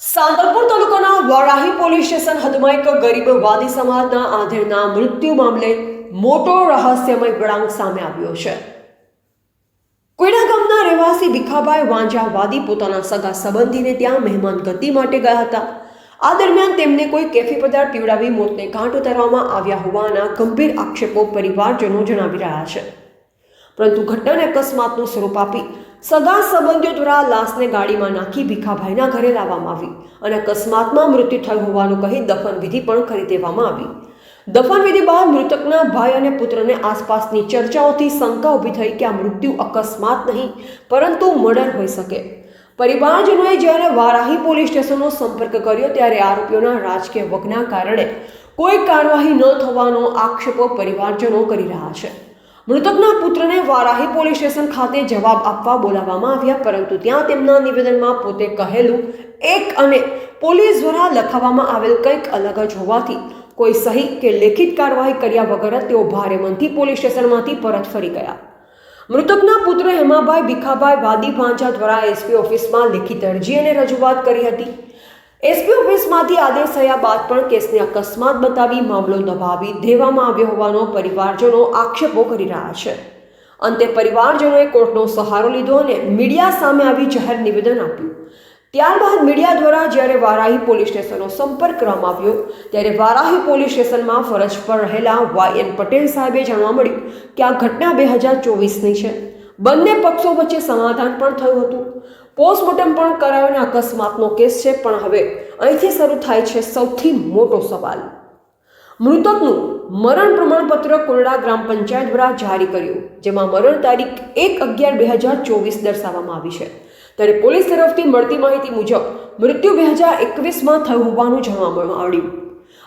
સાંતલપુર તાલુકાના Varahi police station હદમાં એક ગરીબ વાદી સમાજના આધેડના મૃત્યુ મામલે મોટો રહસ્યમય વળાંક સામે આવ્યો છે. કોઈના ગામના રહેવાસી ભીખાભાઈ વાંજાવાદી પોતાના સગા સંબંધીને ત્યાં મહેમાન ગતિ માટે ગયા હતા. આ દરમિયાન તેમને કોઈ કેફી પદાર્થ પીવડાવી મોતને ઘાટ ઉતારવામાં આવ્યા હોવાના ગંભીર આક્ષેપો પરિવારજનો જણાવી રહ્યા છે. પરંતુ ઘટનાને અકસ્માતનું સ્વરૂપ આપી સગા સંબંધીઓ દ્વારા લાશને ગાડીમાં નાખી ભીખાભાઈના ઘરે લાવવામાં આવી અને અકસ્માતમાં મૃત્યુ થયું હોવાનું કહી દફન વિધિ પણ કરી દેવામાં આવી. દફન વિધિ બાદ મૃતકના ભાઈ અને પુત્રને આસપાસની ચર્ચાઓથી શંકા ઊભી થઈ કે આ મૃત્યુ અકસ્માત નહીં, પરંતુ મર્ડર હોઈ શકે. પરિવારજનોએ જ્યારે વારાહી પોલીસ સ્ટેશનનો સંપર્ક કર્યો ત્યારે આરોપીઓના રાજકીય વગના કારણે કોઈ કાર્યવાહી ન થવાનો આક્ષેપો પરિવારજનો કરી રહ્યા છે. મૃતકના પુત્રને વારાહી પોલીસ સ્ટેશન ખાતે જવાબ આપવા બોલાવવામાં આવ્યા, પરંતુ ત્યાં તેમના નિવેદનમાં પોતે કહેલું, એક અને પોલીસ દ્વારા લખાવવામાં આવેલ કંઈક અલગ જ હોવાથી કોઈ સહી કે લેખિત કાર્યવાહી કર્યા વગર તેઓ ભારે મનથી પોલીસ સ્ટેશનમાંથી પરત ફરી ગયા. મૃતકના પુત્ર હેમાભાઈ ભીખાભાઈ વાદી ભાંજા દ્વારા એસપી ઓફિસમાં લેખિત અરજી અને રજૂઆત કરી હતી. એસપી ઓફિસમાંથી આદેશ થયા બાદ પણ કેસને અકસ્માત બતાવી મામલો દબાવી દેવામાં આવ્યો હોવાનો પરિવારજનો આક્ષેપો કરી રહ્યા છે. અંતે પરિવારજનોએ કોર્ટનો સહારો લીધો અને મીડિયા સામે આવી જાહેર નિવેદન આપ્યું. ત્યારબાદ મીડિયા દ્વારા જ્યારે વારાહી પોલીસ સ્ટેશનનો સંપર્ક કરવામાં આવ્યો, ત્યારે વારાહી પોલીસ સ્ટેશનમાં ફરજ પર રહેલા વાય એન પટેલ સાહેબે જાણવા મળ્યું કે આ ઘટના બે હજાર ચોવીસની છે. બંને પક્ષો વચ્ચે સમાધાન પણ થયું હતું. પોસ્ટમોર્ટમ પણ કરાયો અને અકસ્માતનો કેસ છે, પણ હવે અહીંથી શરૂ થાય છે સૌથી મોટો સવાલ. મૃતકનું મરણ પ્રમાણપત્ર કોરડા ગ્રામ પંચાયત દ્વારા જારી કર્યું, જેમાં મરણ તારીખ એક અગિયાર બે હજાર ચોવીસ દર્શાવવામાં આવી છે. ત્યારે પોલીસ તરફથી મળતી માહિતી મુજબ, મૃત્યુ બે હજાર એકવીસમાં થયું હોવાનું જાણવા મળ્યું.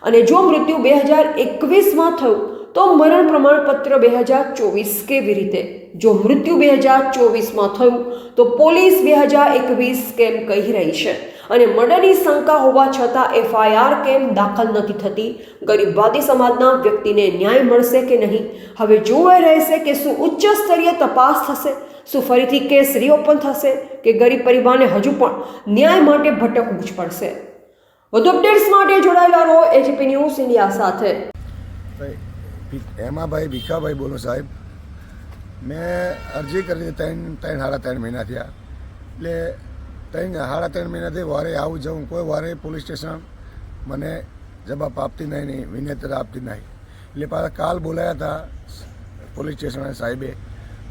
અને જો મૃત્યુ બે હજાર એકવીસમાં થયું તો મરણ પ્રમાણપત્ર બે હજાર ચોવીસ કેવી રીતે? જો મૃત્યુ બે હજાર ચોવીસમાં થયું, તો પોલીસ બે હજાર એકવીસ કેમ કહી રહી છે? અને મર્ડરની શંકા હોવા છતાં એફઆઈઆર કેમ દાખલ નથી થતી? ગરીબવાદી સમાજના વ્યક્તિને ન્યાય મળશે કે નહીં? હવે જોવાઈ રહેશે કે શું ઉચ્ચ સ્તરીય તપાસ થશે? શું ફરીથી કેસ રીઓપન થશે? કે ગરીબ પરિવારને હજુ પણ ન્યાય માટે ભટકવું જ પડશે? વધુ અપડેટ્સ માટે જોડાયેલા રહો એજીપી ન્યૂઝ ઇન્ડિયા સાથે. હેમાભાઈ ભીખાભાઈ બોલો સાહેબ. મેં અરજી કરી ત્રણ ત્રણ, સાડા ત્રણ મહિના થયા. એટલે ત્રણ સાડા ત્રણ મહિનાથી વારે આવું જાઉં કોઈ વારે પોલીસ સ્ટેશન મને જવાબ આપતી નહીં નહીં વિનંતી આપતી નહીં. એટલે પાછા કાલ બોલાયા હતા પોલીસ સ્ટેશને સાહેબે.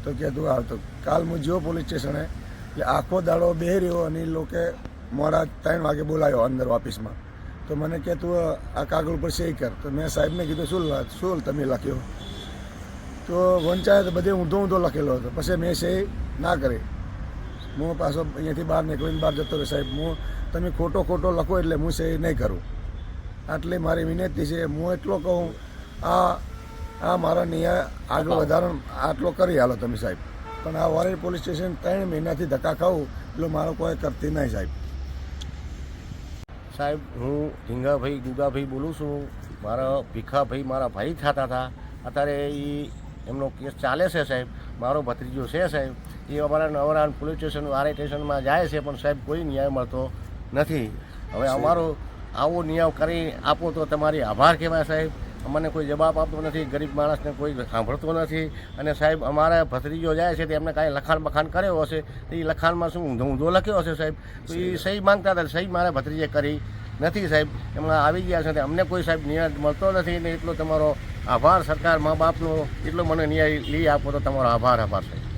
તો કહેતું આવતો કાલ હું જો પોલીસ સ્ટેશને, એટલે આખો દાડો બે રહ્યો અને એ લોકો મોડા ત્રણ વાગે બોલાવ્યો અંદર ઓફિસમાં. તો મને કે તું આ કાગળ ઉપર સહી કર. તો મેં સાહેબને કીધું શું શું તમે લખ્યો? તો વંચાયત બધે ઊંધો ઊંધો લખેલો હતો. પછી મેં સહી ના કરી. હું પાછો અહીંયાથી બહાર નીકળીને બહાર જતો રહ્યો. સાહેબ હું તમે ખોટો ખોટો લખો એટલે હું સહી નહીં કરું. આટલી મારી વિનંતી છે. હું એટલો કહું આ આ મારા નિયા આગળ વધારો આટલો કરી હાલો તમે સાહેબ. પણ આ વોરેડ પોલીસ સ્ટેશન ત્રણ મહિનાથી ધક્કા ખાવું એટલે મારો કોઈ કરતી નહીં સાહેબ. સાહેબ હું ઢીંગાભાઈ ગુગાભાઈ બોલું છું. મારા ભીખાભાઈ મારા ભાઈ થતા હતા. અત્યારે એ એમનો કેસ ચાલે છે સાહેબ. મારો ભત્રીજો છે સાહેબ. એ અમારા નવરાણ પોલીસ સ્ટેશન આરઆઈ સ્ટેશનમાં જાય છે પણ સાહેબ કોઈ ન્યાય મળતો નથી. હવે અમારો આવો ન્યાય કરી આપો તો તમારી આભાર કહેવાય સાહેબ. અમને કોઈ જવાબ આપતો નથી ગરીબ માણસને કોઈ સાંભળતો નથી. અને સાહેબ અમારા ભત્રીજો જાય છે તે એમને કાંઈ લખાણ બખાણ કર્યો હશે તો એ લખાણમાં શું ઊંધો ઊંધો લખ્યો હશે સાહેબ? તો એ સહી માંગતા હતા સહી મારા ભત્રીજે કરી નથી સાહેબ. એમણે આવી ગયા છે અમને કોઈ સાહેબ ન્યાય મળતો નથી ને એટલો તમારો આભાર સરકાર મા બાપનો એટલો મને ન્યાય લઈ આપો તો તમારો આભાર આભાર સાહેબ.